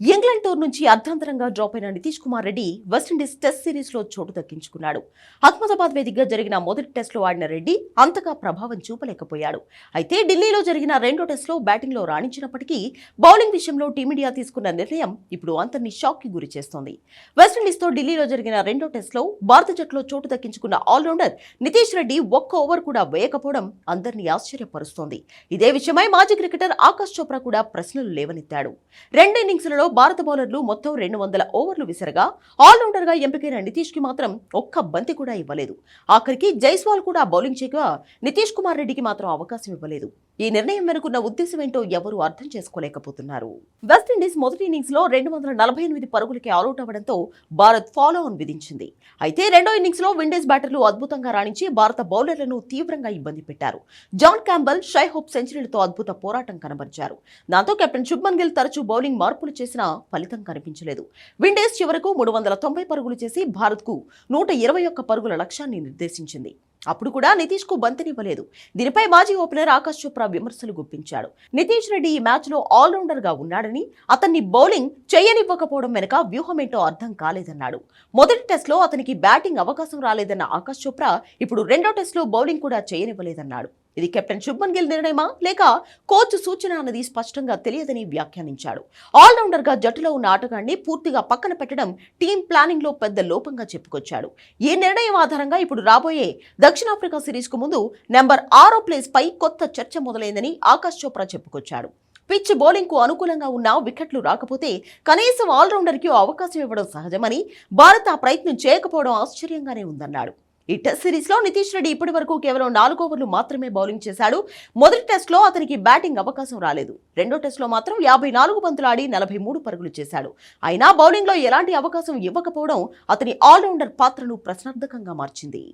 England tour నుంచి అర్ధాంతరంగా drop అయిన Nitish Kumar Reddy West Indies test సిరీస్లో చోటు దక్కించుకున్నాడు. అహ్మదాబాద్ వేదికగా జరిగిన మొదటి టెస్ట్లో ఆడిన రెడ్డి అంతగా ప్రభావం చూపలేకపోయాడు. అయితే ఢిల్లీలో జరిగిన రెండో టెస్ట్లో బ్యాటింగ్లో రాణించినప్పటికీ బౌలింగ్ విషయంలో టీమిండియా తీసుకున్న నిర్ణయం ఇప్పుడు అందరినీ షాక్కి గురి చేస్తోంది. వెస్టిండీస్తో ఢిల్లీలో జరిగిన రెండో టెస్ట్లో భారత జట్టులో చోటు దక్కించుకున్న ఆల్రౌండర్ నితీష్ రెడ్డి ఒక్క ఓవర్ కూడా వేయకపోవడం అందరినీ ఆశ్చర్యపరుస్తోంది. ఇదే విషయమై మాజీ క్రికెటర్ ఆకాష్ చోప్రా కూడా ప్రశ్నలు లేవనెత్తాడు. రెండు ఇన్నింగ్స్లలో భారత బౌలర్లు మొత్తం రెండు వందల ఓవర్లు విసరగా ఆల్రౌండర్గా ఎంపికైన నితీష్కి మాత్రం ఒక్క బంతి కూడా ఇవ్వలేదు. ఆఖరికి జైస్వాల్ కూడా బౌలింగ్ చేయగా నితీష్ కుమార్ రెడ్డికి మాత్రం అవకాశం ఇవ్వలేదు. ఈ నిర్ణయం వెనుకున్న ఉద్దేశం ఏంటో ఎవరూ అర్థం చేసుకోలేకపోతున్నారు. వెస్టిండీస్ మొదటి ఇన్నింగ్స్లో రెండు వందల నలభై ఎనిమిది పరుగులకి ఆల్అౌట్ అవ్వడంతో భారత్ ఫాలో ఆన్ విధించింది. అయితే రెండో ఇన్నింగ్స్లో విండీస్ బ్యాటర్లు అద్భుతంగా రాణించి భారత బౌలర్లను తీవ్రంగా ఇబ్బంది పెట్టారు. జాన్ క్యాంబల్ షై హోప్ సెంచరీలతో అద్భుత పోరాటం కనబరిచారు. దాంతో కెప్టెన్ శుభ్మన్ గిల్ తరచూ బౌలింగ్ మార్పులు చేసినా ఫలితం కనిపించలేదు. విండీస్ చివరకు మూడు వందల తొంభై పరుగులు చేసి భారత్కు నూట ఇరవై ఒక్క పరుగుల లక్ష్యాన్ని నిర్దేశించింది. అప్పుడు కూడా నితీష్కు బంతినివ్వలేదు. దీనిపై మాజీ ఓపెనర్ ఆకాష్ చోప్రా విమర్శలు గుప్పించాడు. నితీష్ రెడ్డి ఈ మ్యాచ్లో ఆల్రౌండర్గా ఉన్నాడని అతన్ని బౌలింగ్ చేయనివ్వకపోవడం వెనుక వ్యూహమేంటో అర్థం కాలేదన్నాడు. మొదటి టెస్ట్లో అతనికి బ్యాటింగ్ అవకాశం రాలేదన్న ఆకాష్ చోప్రా ఇప్పుడు రెండో టెస్ట్లో బౌలింగ్ కూడా చేయనివ్వలేదన్నాడు. ఇది కెప్టెన్ శుభ్మన్ గిల్ నిర్ణయమా లేక కోచ్ సూచన అన్నది స్పష్టంగా తెలియదని వ్యాఖ్యానించాడు. ఆల్రౌండర్గా జట్టులో ఉన్న ఆటగాడిని పూర్తిగా పక్కన పెట్టడం టీం ప్లానింగ్లో పెద్ద లోపంగా చెప్పుకొచ్చాడు. ఈ నిర్ణయం ఆధారంగా ఇప్పుడు రాబోయే దక్షిణాఫ్రికా సిరీస్కు ముందు నెంబర్ ఆరో ప్లేస్ పై కొత్త చర్చ మొదలైందని ఆకాష్ చోప్రా చెప్పుకొచ్చాడు. పిచ్ బౌలింగ్కు అనుకూలంగా ఉన్న వికెట్లు రాకపోతే కనీసం ఆల్రౌండర్కి అవకాశం ఇవ్వడం సహజమని భారత్ ఆ ప్రయత్నం చేయకపోవడం ఆశ్చర్యంగానే ఉందన్నాడు. ఈ టెస్ట్ సిరీస్లో నితీష్ రెడ్డి ఇప్పటి వరకు కేవలం నాలుగు ఓవర్లు మాత్రమే బౌలింగ్ చేశాడు. మొదటి టెస్ట్లో అతనికి బ్యాటింగ్ అవకాశం రాలేదు. రెండో టెస్ట్లో మాత్రం యాభై నాలుగు బంతులు ఆడి నలభై మూడు పరుగులు చేశాడు. అయినా బౌలింగ్లో ఎలాంటి అవకాశం ఇవ్వకపోవడం అతని ఆల్రౌండర్ పాత్రను ప్రశ్నార్థకంగా మార్చింది.